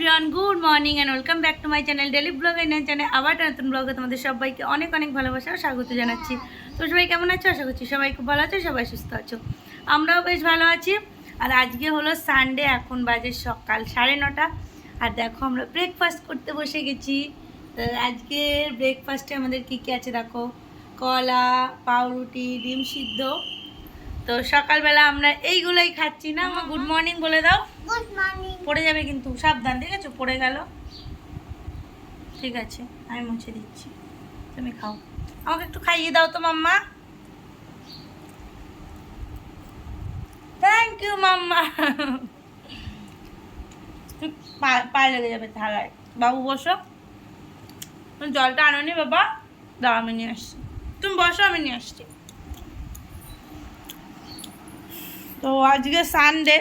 Everyone good morning and welcome back to my channel daily vlog Indian channel আবার নতুন ব্লগে তোমাদের সবাইকে অনেক অনেক ভালোবাসা স্বাগত জানাচ্ছি। তো সবাই কেমন আছো? আশা করছি সবাই খুব ভালো আছো, সবাই সুস্থ আছো। আমরাও বেশ ভালো আছি। আর আজকে হলো সানডে এখন বাজে সকাল সাড়ে নটা। আর দেখো আমরা ব্রেকফাস্ট করতে বসে গেছি। তো আজকের ব্রেকফাস্টে আমাদের কী কী আছে দেখো? কলা, পাউরুটি, ডিম সিদ্ধ। তো সকালবেলা আমরা এইগুলোই খাচ্ছি না আমার গুড মর্নিং বলে দাও। গুড মর্নিং পড়ে যাবে কিন্তু সাবধান ঠিক আছে পড়ে গেল। ঠিক আছে আমি মুছে দিচ্ছি। তুমি খাও। আমাকে একটু খাইয়ে দাও তো মাম্মা। থ্যাংক ইউ মাম্মা। পায়ে লেগে যাবে থালায়। বাবু বসো। তুমি জলটা আনোনি বাবা? দাও আমি নিয়ে আসছি। তুমি বসো আমি নিয়ে আসছি। তো আজকে সানডে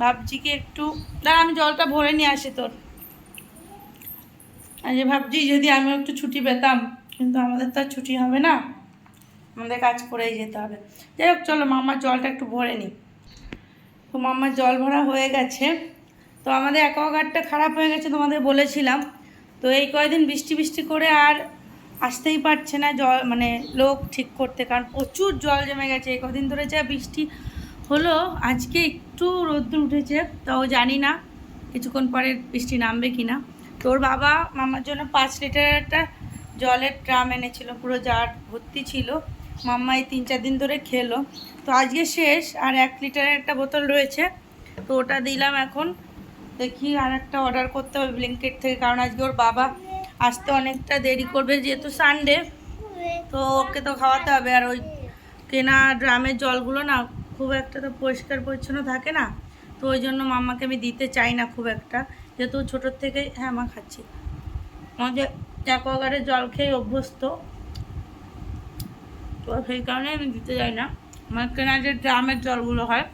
ভাবছি কি একটু দাঁড়া, আমি জলটা ভরে নিয়ে আসি তোর। আজ ভাবছি যদি আমি একটু ছুটি পেতাম, কিন্তু আমাদের তো আর ছুটি হবে না। আমাদের কাজ করেই যেতে হবে। যাই হোক, চলো মাম্মার জলটা একটু ভরে নিই। তো মাম্মার জল ভরা হয়ে গেছে। তো আমাদের অ্যাকোয়াগার্ডটা খারাপ হয়ে গেছে তোমাদের বলেছিলাম। তো এই কয়দিন বৃষ্টি বৃষ্টি করে আর আসতেই পারছে না জল মানে লোক ঠিক করতে, কারণ প্রচুর জল জমে গেছে। কদিন ধরে যা বৃষ্টি হলো, আজকে একটু রোদ্দুর উঠেছে, তাও জানি না কিছুক্ষণ পরে বৃষ্টি নামবে কি না তোর বাবা মামার জন্য পাঁচ লিটার একটা জলের ড্রাম এনেছিল, পুরো জার ভর্তি ছিল। মাম্মা এই তিন চার দিন ধরে খেলো। তো আজকে শেষ, আর এক লিটারের একটা বোতল রয়েছে, তো ওটা দিলাম এখন। দেখি আর একটা অর্ডার করতে হবে ব্লিঙ্কেট থেকে, কারণ আজকে ওর বাবা আসতে অনেকটা দেরি করবে, যেহেতু সানডে তো ওকে তো খাওয়াতে হবে। আর ওই কেনা ড্রামের জলগুলো না খুব একটা তো পরিষ্কার পরিচ্ছন্ন থাকে না, তো ওই জন্য মাম্মাকে আমি দিতে চাই না খুব একটা, যেহেতু ছোটোর থেকে হ্যাঁ মা খাচ্ছি। আমাদের অ্যাকোয়াগার্ডের জল খেয়ে অভ্যস্ত, তো সেই কারণে আমি দিতে যাই না। আমার কেনা যে ড্রামের জলগুলো হয়,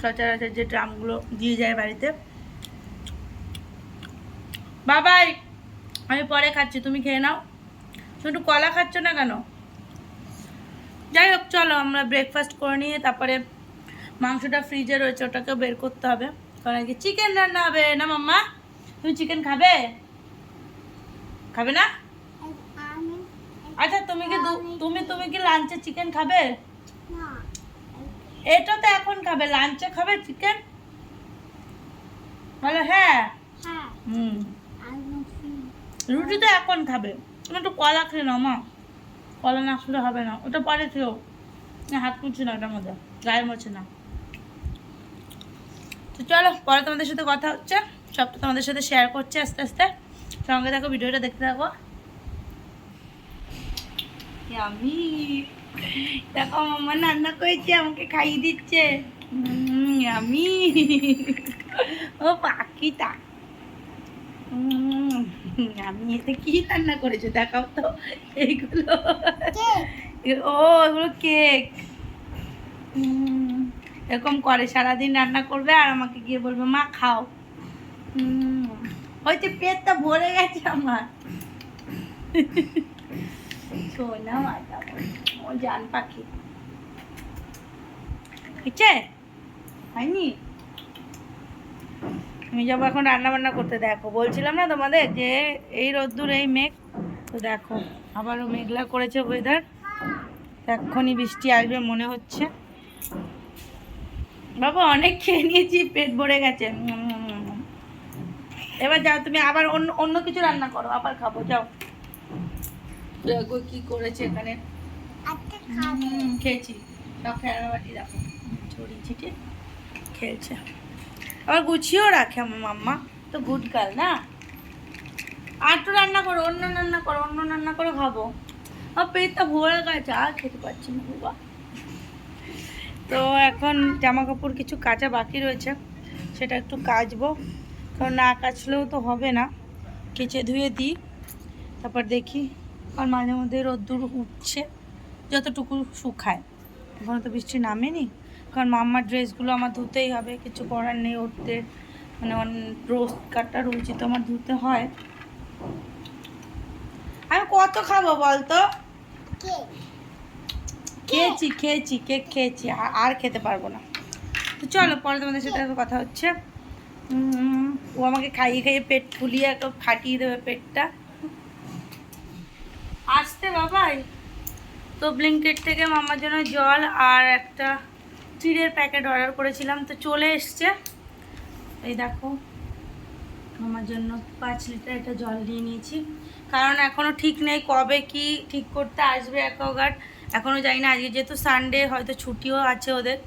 সচরাচর যে ড্রামগুলো দিয়ে যায় বাড়িতে। বাবাই! আমি পরে খাচ্ছি তুমি খেয়ে নাও। তুমি একটু কলা খাচ্ছ না কেন? যাই হোক চলো আমরা ব্রেকফাস্ট করে নিয়ে তারপরে মাংসটা ফ্রিজে রয়েছে ওটাকে বের করতে হবে। কারণ আজকে চিকেন রান্না হবে না মাম্মা? তুমি চিকেন খাবে? খাবে না? আচ্ছা তুমি কি তুমি তুমি কি লাঞ্চে চিকেন খাবে? এটা তো এখন খাবে লাঞ্চে খাবে চিকেন বলো হ্যাঁ? হ্যাঁ। হুম। রুটি তো এখন খাবে। তুমি একটু কলা খেয়ে নাও মা। কলা না খেলে হবে না। ওটা পরে খেও না হাত মুছে না ওটার মধ্যে। গায়ে মোছে না। তো চলো পরে তোমাদের সাথে কথা হচ্ছে। সবটা তোমাদের সাথে শেয়ার করছে আস্তে আস্তে। সঙ্গে থাকো ভিডিওটা দেখতে থাকো। আমি দেখো মামা রান্না করেছে আমাকে খাইয়ে দিচ্ছে। আমি। ও পাখিটা উম, আমি এতে কি রান্না করেছ? দেখাও তো। এইগুলো। ও এগুলো কেক। এরকম করে সারাদিন রান্না করবে আর আমাকে গিয়ে বলবে মা খাও। হয়তো পেটটা ভরে গেছে আমার। সোনা মাতা ও জান পাখি। হয়েছে? হয়নি? আমি যাব এখন রান্না বান্না করতে দেখো। বলছিলাম না তোমাদের যে এই রোদ্দুর এই মেঘ তো দেখো আবারও মেঘলা করেছে ওয়েদার এক্ষুনি বৃষ্টি আসবে মনে হচ্ছে। বাবা অনেক খেয়ে নিয়েছি পেট ভরে গেছে। এবার যাও তুমি আবার অন্য অন্য কিছু রান্না করো আবার খাব যাও। দেখো কি করেছে এখানে। খেয়েছি। সব খেলাবাটি দেখো। ছড়িয়ে ছিটিয়ে খেলছে আবার গুছিয়েও রাখে আমার মাম্মা। তো গুড না? আর একটু রান্না করো, অন্য রান্না করো, অন্য রান্না করে খাব। আমার পেটটা ভরে গেছে আর খেতে পারছি না বাবা। তো এখন জামা কাপড় কিছু কাচা বাকি রয়েছে, সেটা একটু কাচবো। কারণ না কাচলেও তো হবে না। কেচে ধুয়ে দিই, তারপর দেখি আর মাঝে মধ্যে রোদ্দুর উঠছে, যতটুকু শুকায়। এখনও তো বৃষ্টি নামেনি। কারণ মাম্মার ড্রেসগুলো আমার ধুতেই হবে, কিছু করার নেই উঠতে মানে রোজ কাটটা রুচি তো আমার ধুতে হয়। আমি কত খাব বলতো? খেয়েছি খেয়েছি, কেক খেয়েছি আর খেতে পারব না। তো চলো, পরে তোমাদের সাথে কথা হচ্ছে। ও আমাকে খাইয়ে খাইয়ে পেট ফুলিয়ে একটু ফাটিয়ে দেবে পেটটা। আসতে বাবাই। তো ব্লিঙ্কেট থেকে মামার জন্য জল আর একটা চিড়ের প্যাকেট অর্ডার করেছিলাম, তো চলে এসছে। এই দেখো, আমার জন্য পাঁচ লিটার একটা জল নিয়ে নিয়েছি। কারণ এখনও ঠিক নেই কবে কি ঠিক করতে আসবে অ্যাকোয়াগার্ড। এখনও জানি না, আজকে যেহেতু সানডে হয়তো ছুটিও আছে ওদের।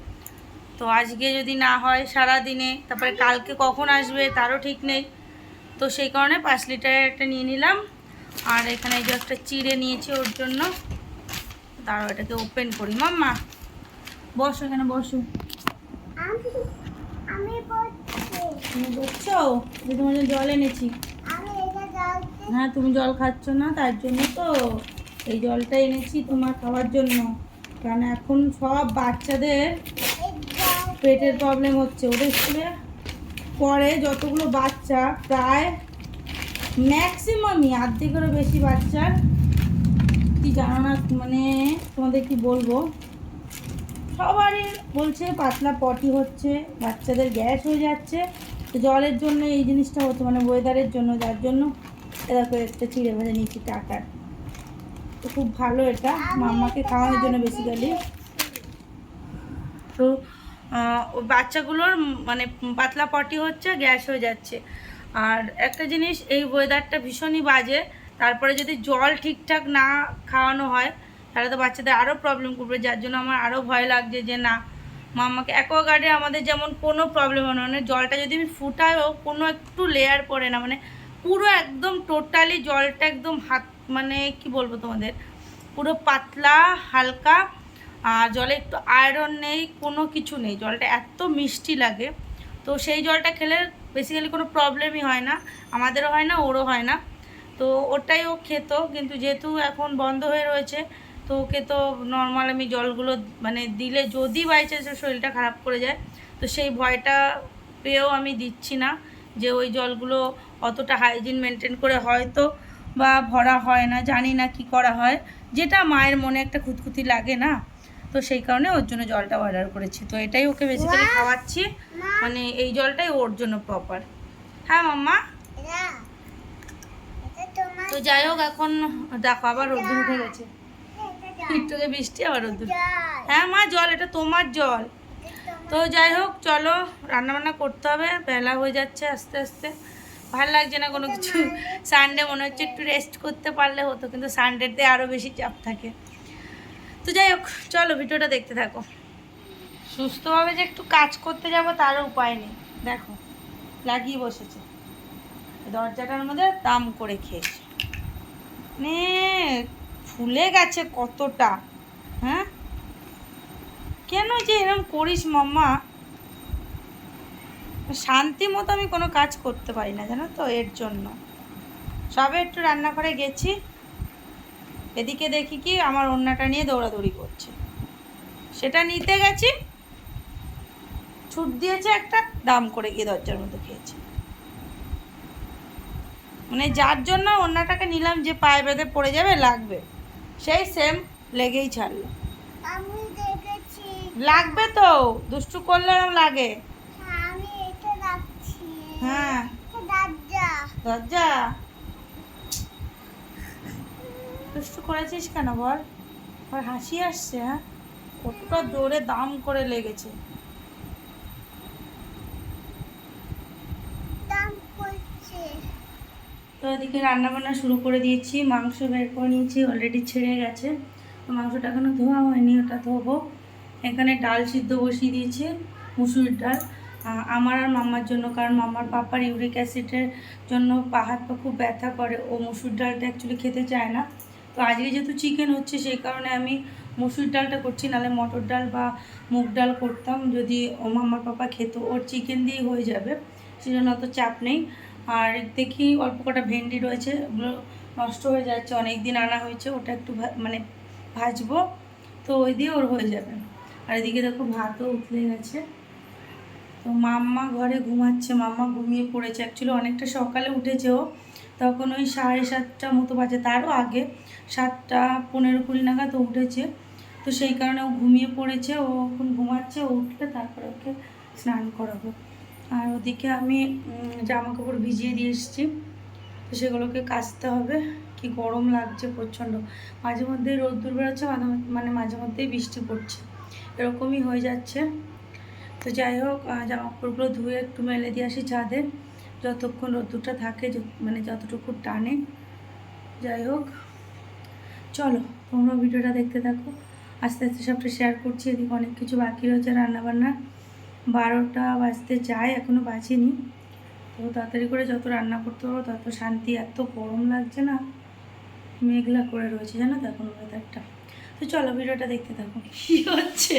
তো আজকে যদি না হয় সারা দিনে তারপরে কালকে কখন আসবে তারও ঠিক নেই। তো সেই কারণে পাঁচ লিটারের একটা নিয়ে নিলাম। আর এখানে যে একটা চিড়ে নিয়েছি ওর জন্য। তারও এটাকে ওপেন করি। মাম্মা বসো এখানে বসো। আমি বসছো। যে তোমার জন্য জল এনেছি। হ্যাঁ তুমি জল খাচ্ছ না তার জন্য তো এই জলটা এনেছি তোমার খাওয়ার জন্য। কারণ এখন সব বাচ্চাদের পেটের প্রবলেম হচ্ছে। ওদের স্কুলে পরে যতগুলো বাচ্চা প্রায় ম্যাক্সিমামই আর্ধেকেরও বেশি বাচ্চার। কি জানো না মানে তোমাদের কি বলব? সবারই বলছে পাতলা পটি হচ্ছে, বাচ্চাদের গ্যাস হয়ে যাচ্ছে। তো জলের জন্য এই জিনিসটা হচ্ছে মানে ওয়েদারের জন্য, যার জন্য এরকম একটা চিড়ে ভেজে নিয়েছি টাকার। তো খুব ভালো এটা, মাম্মাকে খাওয়ানোর জন্য বেসিক্যালি তো বাচ্চাগুলোর মানে পাতলা পটি হচ্ছে, গ্যাস হয়ে যাচ্ছে। আর একটা জিনিস, এই ওয়েদারটা ভীষণই বাজে। তারপরে যদি জল ঠিকঠাক না খাওয়ানো হয় তাহলে তো বাচ্চাদের আরও প্রবলেম করবে, যার জন্য আমার আরও ভয় লাগছে যে না মামাকে অ্যাকোয়াগার্ডে আমাদের যেমন কোনো প্রবলেম হয় না মানে জলটা যদি আমি ফুটায়ও কোনো একটু লেয়ার পড়ে না মানে পুরো একদম টোটালি জলটা একদম হাত মানে কি বলব তোমাদের, পুরো পাতলা, হালকা, আর জলে একটু আয়রন নেই, কোনো কিছু নেই, জলটা এত মিষ্টি লাগে। তো সেই জলটা খেলে বেসিক্যালি কোনো প্রবলেমই হয় না, আমাদেরও হয় না, ওরও হয় না। তো ওটাই ও খেত, কিন্তু যেহেতু এখন বন্ধ হয়ে রয়েছে তো ওকে তো নর্মাল আমি জলগুলো মানে দিলে যদি বাই চান্স শরীরটা খারাপ করে যায় তো সেই ভয়টা পেয়েও আমি দিচ্ছি না যে ওই জলগুলো অতটা হাইজিন মেনটেন করে হয়তো বা ভরা হয় না জানি না কি করা হয়। যেটা মায়ের মনে একটা খুঁতখুতি লাগে না তো সেই কারণে ওর জন্য জলটা অর্ডার করেছি। তো এটাই ওকে বেসিক্যালি খাওয়াচ্ছি। মানে এই জলটাই ওর জন্য প্রপার হ্যাঁ মাম্মা? তো যাই হোক এখন দেখো আবার রোদ্দুর উঠে গেছে। জল বৃষ্টি আবার রোদ্দুর। হ্যাঁ মা জল এটা তোমার জল। তো যাই হোক চলো রান্নাবান্না করতে হবে বেলা হয়ে যাচ্ছে আস্তে আস্তে। ভালো লাগছে না কোনো কিছু। সানডে মনে হচ্ছে একটু রেস্ট করতে পারলে হতো কিন্তু সানডেতে আরও বেশি চাপ থাকে। তো যাই হোক চলো ভিডিওটা দেখতে থাকো। সুস্থভাবে যে একটু কাজ করতে যাব তারও উপায় নেই। দেখো লাগিয়ে বসেছে। দরজাটার মধ্যে দাম করে খেয়েছে। মানে ফুলে গেছে কতটা হ্যাঁ? কেন যে এরকম করিস মাম্মা? শান্তি মতো আমি কোনো কাজ করতে পারি না, জানো তো, এর জন্য। সবে একটু রান্নাঘরে গেছি, এদিকে দেখি কি আমার অন্যটা নিয়ে দৌড়াদৌড়ি করছে। সেটা নিতে গেছি, ছুট দিয়েছে একটা, দাম করে গিয়ে দরজার মধ্যে খেয়েছে। মানে যার জন্য অন্যটাকে নিলাম যে পায়ে বেঁধে পড়ে যাবে, লাগবে। সেই সেম লেগেই ছাড়লো। আমি লাগবে তো দুষ্টু করলেও ওরম লাগে আমি হ্যাঁ। দরজা। দুষ্টু করেছিস কেন বল? আর হাসি আসছে হ্যাঁ? কতটা জোরে দাম করে লেগেছে দাম করছে তো এদিকে রান্নাবান্না শুরু করে দিয়েছি। মাংস বের করে নিয়েছি অলরেডি ছেড়ে গেছে। তো মাংসটা এখনও ধোয়া হয়নি, ওটা ধোবো। এখানে ডাল সিদ্ধ বসিয়ে দিয়েছি, মুসুরির ডাল। আমার আর মাম্মার জন্য, কারণ মাম্মার পাপার ইউরিক অ্যাসিডের জন্য হাত পা খুব ব্যথা করে। ও মুসুর ডালটা অ্যাকচুয়ালি খেতে চায় না। তো আজকে যেহেতু চিকেন হচ্ছে, সেই কারণে আমি মুসুর ডালটা করছি। নাহলে মটর ডাল বা মুগ ডাল করতাম, যদি ও মাম্মার পাপা খেত। ওর চিকেন দিয়েই হয়ে যাবে, সেজন্য অত চাপ নেই। আর দেখি অল্প কটা ভেন্ডি রয়েছে, ওগুলো নষ্ট হয়ে যাচ্ছে অনেক দিন আনা হয়েছে, ওটা একটু মানে ভাজবো, তো ওই দিয়ে ওর হয়ে যাবে। আর এদিকে দেখো ভাতও উতলে গেছে। তো মাম্মা ঘরে ঘুমাচ্ছে, মাম্মা ঘুমিয়ে পড়েছে। অ্যাকচুয়ালি অনেকটা সকালে উঠেছে ও তখন ওই সাড়ে সাতটা মতো বাজে, তারও আগে সাতটা পনেরো কুড়ি নাগাদ উঠেছে। তো সেই কারণে ও ঘুমিয়ে পড়েছে, ও এখন ঘুমাচ্ছে, ও উঠলে তারপরে ওকে স্নান করাবো। আর ওদিকে আমি জামা কাপড় ভিজিয়ে দিয়ে এসেছি। তো সেগুলোকে কাচতে হবে। কি গরম লাগছে প্রচণ্ড। মাঝে মধ্যে রোদ্দুর বেরোচ্ছে মানে মাঝে মধ্যেই বৃষ্টি পড়ছে। এরকমই হয়ে যাচ্ছে। তো যাই হোক জামা কাপড়গুলো ধুয়ে একটু মেলে দিয়ে আসি ছাদে। যতক্ষণ রোদ্দুরটা থাকে মানে যতটুকু টানে। যাই হোক, চলো তোমরা ভিডিওটা দেখতে থাকো। আস্তে আস্তে সবটা শেয়ার করছি, এদিকে অনেক কিছু বাকি রয়েছে রান্নাবান্নার। বারোটা বাজতে যায় এখনও বাজেনি। তো তাড়াতাড়ি করে যত রান্না করতে পারব তত শান্তি। এত গরম লাগছে না, মেঘলা করে রয়েছে, জানো তো এখন ওয়েদারটা তো চলো ভিডিওটা দেখতে থাকো, কি হচ্ছে?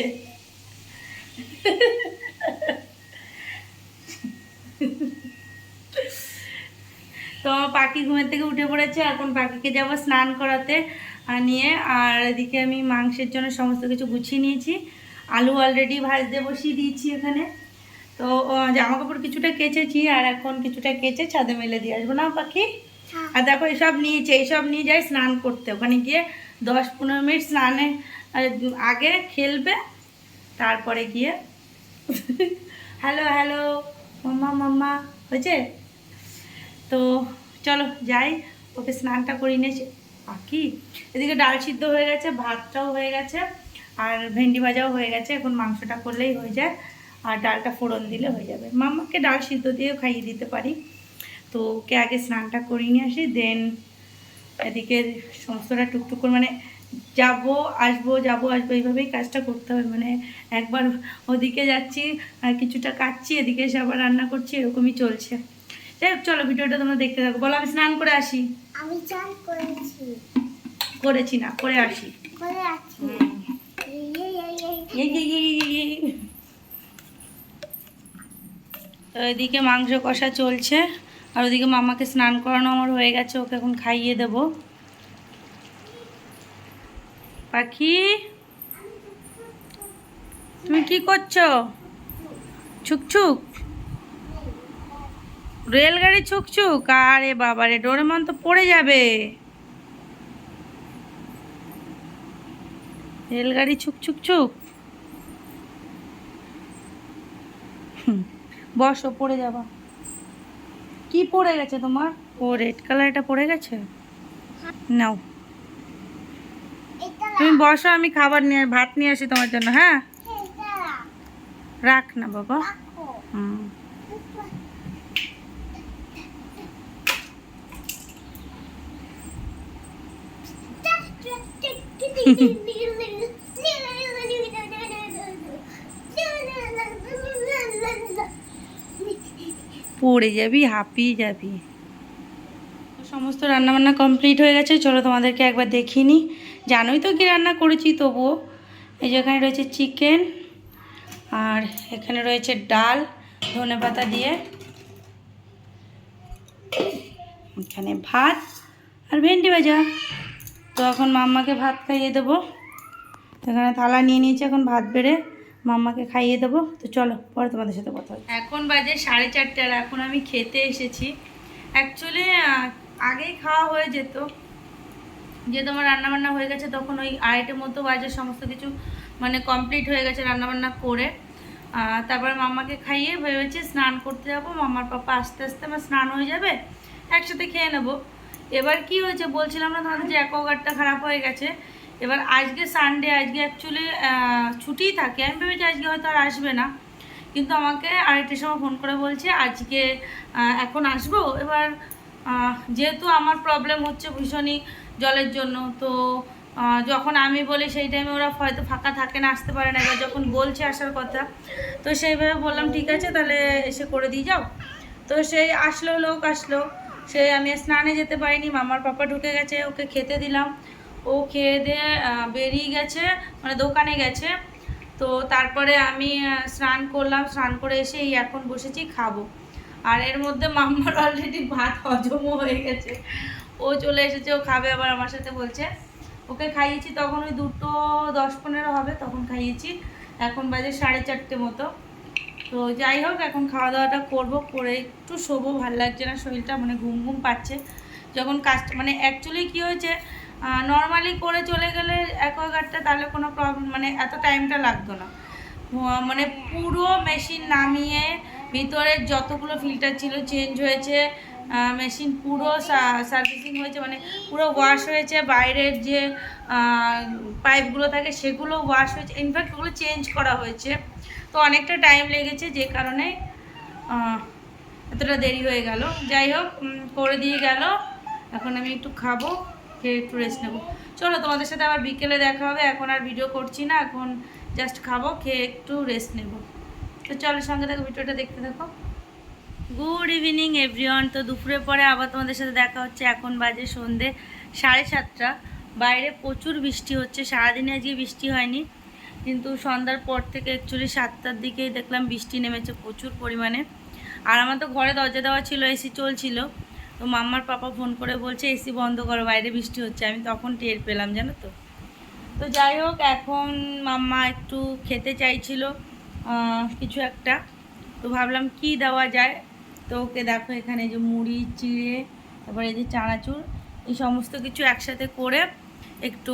তো পাখি ঘুমের থেকে উঠে পড়েছে, এখন পাখিকে যাব স্নান করাতে নিয়ে। আর এদিকে আমি মাংসের জন্য সমস্ত কিছু গুছিয়ে নিয়েছি। আলু অলরেডি ভাজতে বসিয়ে দিয়েছি এখানে। তো জামা কাপড় কিছুটা কেচেছি আর এখন কিছুটা কেচে ছাদে মেলে দিয়ে আসব। না পাখি। হ্যাঁ। আর দেখো এসব নিয়েছে এইসব নিয়ে যায় স্নান করতে। ওখানে গিয়ে দশ পনেরো মিনিট স্নানে আগে খেলবে তারপরে গিয়ে হ্যালো হ্যালো মাম্মা মাম্মা হয়েছে? তো চলো যাই ওকে স্নানটা করি নিয়েছি পাখি এদিকে ডাল সিদ্ধ হয়ে গেছে ভাতটাও হয়ে গেছে। আর ভেন্ডি ভাজাও হয়ে গেছে এখন মাংসটা করলেই হয়ে যায়। আর ডালটা ফোড়ন দিলে হয়ে যাবে। মামাকে ডাল সিদ্ধ দিয়েও খাইয়ে দিতে পারি। তো ওকে আগে স্নানটা করে নিয়ে আসি দেন এদিকে সমস্তটা টুকটুক করে মানে যাব আসব যাব আসব এইভাবেই কাজটা করতে হবে। মানে একবার ওদিকে যাচ্ছি আর কিছুটা কাটছি এদিকে এসে আবার রান্না করছি এরকমই চলছে। যাই হোক চলো ভিডিওটা তোমরা দেখতে থাকো। বলো আমি স্নান করে আসি? আমি চান করেছি। করেছি না করে আসি। করে আছি তো এদিকে মাংস কষা চলছে। আর ওদিকে মামাকে স্নান করানো আমার হয়ে গেছে, ওকে এখন খাইয়ে দেব। পাখি, তুমি কি করছ? ছুকছুক। রেলগাড়ি ছুকছুক? আরে বাবারে, ডোরেমন তো পড়ে যাবে। রেলগাড়ি ছুক ছুক ছুক হুম, বসো পড়ে যাবা কি পড়ে গেছে তোমার ও রেড কালারটা পড়ে গেছে নাও তুমি বসো আমি খাবার নিয়ে ভাত নিয়ে আসি তোমার জন্য হ্যাঁ রাখ না বাবা হুম পড়ে যাবি, হাঁপিয়ে যাবি। সমস্ত রান্নাবান্না কমপ্লিট হয়ে গেছে। চলো তোমাদেরকে একবার দেখিয়ে নিই জানোই তো কি রান্না করেছি তবুও। এই যে এখানে রয়েছে চিকেন আর এখানে রয়েছে ডাল, ধনে পাতা দিয়ে। এখানে ভাত আর ভেন্ডি ভাজা। তো এখন মাম্মাকে ভাত খাইয়ে দেবো। এখানে থালা নিয়ে নিয়েছি, এখন ভাত বেড়ে মাম্মাকে খাইয়ে দেবো। তো চলো, পরে তোমাদের সাথে কথা হবে। এখন বাজে সাড়ে চারটে আর এখন আমি খেতে এসেছি। অ্যাকচুয়ালি আগেই খাওয়া হয়ে যেত। যে তোমার রান্নাবান্না হয়ে গেছে, তখন ওই আড়াইটের মতো বাজে সমস্ত কিছু মানে কমপ্লিট হয়ে গেছে রান্নাবান্না করে। তারপর মাম্মাকে খাইয়ে ভেবেছি স্নান করতে যাব। মাম্মার পাপা আস্তে আস্তে আমার স্নান হয়ে যাবে, একসাথে খেয়ে নেব। এবার কি হয়েছে বলছিলাম না তোমাদের যে অ্যাকোয়াগার্ডটা খারাপ হয়ে গেছে এবার আজকে সানডে আজকে অ্যাকচুয়ালি ছুটিই থাকে। আমি ভেবেছি আজকে হয়তো আর আসবে না। কিন্তু আমাকে আড়াইটের সময় ফোন করে বলছে, আজকে এখন আসব? এবার যেহেতু আমার প্রবলেম হচ্ছে ভীষণই জলের জন্য, তো যখন আমি বলি সেই টাইমে ওরা হয়তো ফাঁকা থাকে না, আসতে পারে না। এবার যখন বলছে আসার কথা, তো সেইভাবে বললাম, ঠিক আছে, তাহলে এসে করে দিয়ে যাও। তো সেই আসলো, লোক আসলো। সে আমি স্নানে যেতে পারিনি, মামার পাপা ঢুকে গেছে, ওকে খেতে দিলাম। ও খেয়ে দিয়ে বেরিয়ে গেছে মানে দোকানে গেছে। তো তারপরে আমি স্নান করলাম, স্নান করে এসে এই এখন বসেছি, খাব। আর এর মধ্যে মাম্মার অলরেডি ভাত হজমও হয়ে গেছে। ও চলে এসেছে, ও খাবে আবার আমার সাথে বলছে। ওকে খাইয়েছি, তখন ওই দুটো দশ পনেরো হবে, তখন খাইয়েছি। এখন বাজে সাড়ে চারটে মতো। তো যাই হোক, এখন খাওয়া দাওয়াটা করব, করে একটু শোবো, ভালো লাগছে না শরীরটা মানে ঘুম ঘুম পাচ্ছে। যখন কাজ মানে অ্যাকচুয়ালি কী হয়েছে নর্মালি করে চলে গেলে অ্যাকোয়াগার্ডটা তাহলে কোনো প্রবলেম মানে এত টাইমটা লাগতো না। মানে পুরো মেশিন নামিয়ে ভিতরের যতগুলো ফিল্টার ছিল চেঞ্জ হয়েছে মেশিন পুরো সার্ভিসিং হয়েছে মানে পুরো ওয়াশ হয়েছে, বাইরের যে পাইপগুলো থাকে সেগুলো ওয়াশ হয়েছে ইনফ্যাক্ট ওগুলো চেঞ্জ করা হয়েছে। তো অনেকটা টাইম লেগেছে যে কারণে এতটা দেরি হয়ে গেল। যাই হোক করে দিয়ে গেল। এখন আমি একটু খাব। খেয়ে একটু রেস্ট নেব। চলো, তোমাদের সাথে আবার বিকেলে দেখা হবে। এখন আর ভিডিও করছি না, এখন জাস্ট খাব, খেয়ে একটু রেস্ট নেব। তো চলো, সঙ্গে দেখো ভিডিওটা দেখতে দেখো গুড ইভিনিং এভরিওয়ান তো দুপুরে পরে আবার তোমাদের সাথে দেখা হচ্ছে। এখন বাজে সন্ধে সাড়ে সাতটা। বাইরে প্রচুর বৃষ্টি হচ্ছে। সারাদিনে আজকে বৃষ্টি হয়নি, কিন্তু সন্ধ্যার পর থেকে অ্যাকচুয়ালি সাতটার দিকেই দেখলাম বৃষ্টি নেমেছে প্রচুর পরিমাণে। আর আমার তো ঘরে দরজা দেওয়া ছিল এসি চলছিল। তো মাম্মার পাপা ফোন করে বলছে এসি বন্ধ করো, বাইরে বৃষ্টি হচ্ছে। আমি তখন টের পেলাম, জানো তো। তো যাই হোক, এখন মাম্মা একটু খেতে চাইছিল কিছু একটা। তো ভাবলাম কি দেওয়া যায়? তো ওকে দেখো এখানে যে মুড়ি, চিড়ে, তারপরে এই যে চানাচুর, এই সমস্ত কিছু একসাথে করে একটু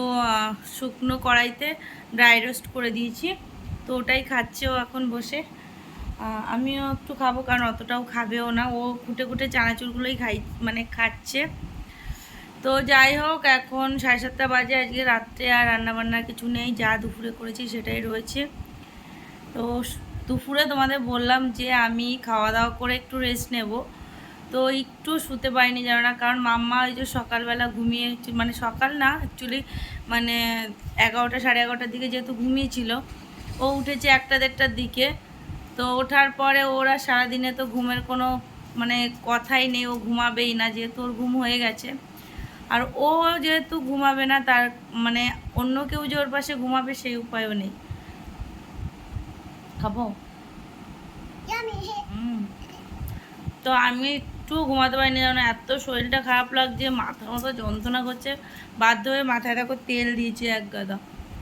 শুকনো কড়াইতে ড্রাই রোস্ট করে দিয়েছি। তো ওটাই খাচ্ছে ও এখন বসে। আমিও একটু খাব, কারণ অতটাও খাবেও না। ও কুটে কুটে চানাচুরগুলোই খাই মানে খাচ্ছে। তো যাই হোক, এখন সাড়ে সাতটা বাজে আজকে রাত্রে, আর রান্নাবান্নার কিছু নেই, যা দুপুরে করেছি সেটাই রয়েছে। তো দুপুরে তোমাদের বললাম যে আমি খাওয়া দাওয়া করে একটু রেস্ট নেব। তো একটু শুতে পারিনি জানো না, কারণ মাম্মা ওই যে সকালবেলা ঘুমিয়ে মানে সকাল না অ্যাকচুয়ালি মানে এগারোটা, সাড়ে এগারোটার দিকে যেহেতু ঘুমিয়েছিল, ও উঠেছে একটা দেড়টার দিকে। তো ওঠার পরে ওরা সারাদিনে তো ঘুমের কোনো মানে কথাই নেই ও ঘুমাবেই না যেহেতু ওর ঘুম হয়ে গেছে। আর ও যেহেতু ঘুমাবে না তার মানে অন্য কেউ যে ওর পাশে ঘুমাবে সেই উপায়ও নেই। খাব. তো আমি একটু ঘুমাতে পারিনি যেন এত শরীরটা খারাপ লাগছে মাথার মতো যন্ত্রণা করছে বাধ্য হয়ে মাথায় দেখো তেল দিয়েছি এক গাদা।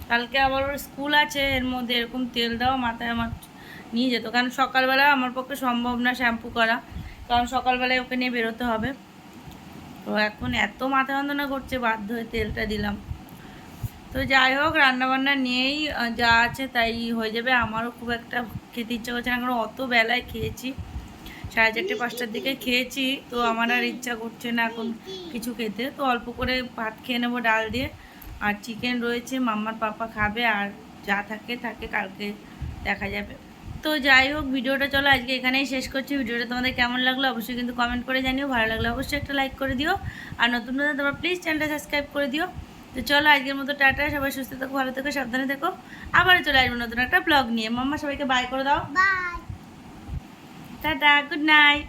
কালকে আবার ওর স্কুল আছে এর মধ্যে এরকম তেল দেওয়া মাথায় আমার নিয়ে যেত। কারণ সকালবেলা আমার পক্ষে সম্ভব না শ্যাম্পু করা। কারণ সকালবেলায় ওকে নিয়ে বেরোতে হবে। তো এখন এত মাথা যন্ত্রণা করছে, বাধ্য হয়ে তেলটা দিলাম। তো যাই হোক, রান্নাবান্না নিয়েই যা আছে তাই হয়ে যাবে। আমারও খুব একটা খেতে ইচ্ছা করছে না। কারণ অত বেলায় খেয়েছি। সাড়ে চারটে, পাঁচটার দিকে খেয়েছি। তো আমার আর ইচ্ছা করছে না এখন কিছু খেতে। তো অল্প করে ভাত খেয়ে নেব ডাল দিয়ে। আর চিকেন রয়েছে, মাম্মার পাপা খাবে। আর যা থাকে থাকে কালকে দেখা যাবে। তো যাই হোক ভিডিওটা চলো আজকে এখানেই শেষ করছি। ভিডিওটা তোমাদের কেমন লাগল অবশ্যই কিন্তু কমেন্ট করে জানিও ভালো লাগলে অবশ্যই একটা লাইক করে দিও। আর নতুন নতুন তোমরা প্লিজ চ্যানেলটা সাবস্ক্রাইব করে দিও। তো চলো আজকের মতো টাটা সবাই সুস্থ থাকো ভালো থেকো সাবধানে থেকো। আবার চলে আসব নতুন একটা ব্লগ নিয়ে। মাম্মা সবাইকে বাই করে দাও. Tata good night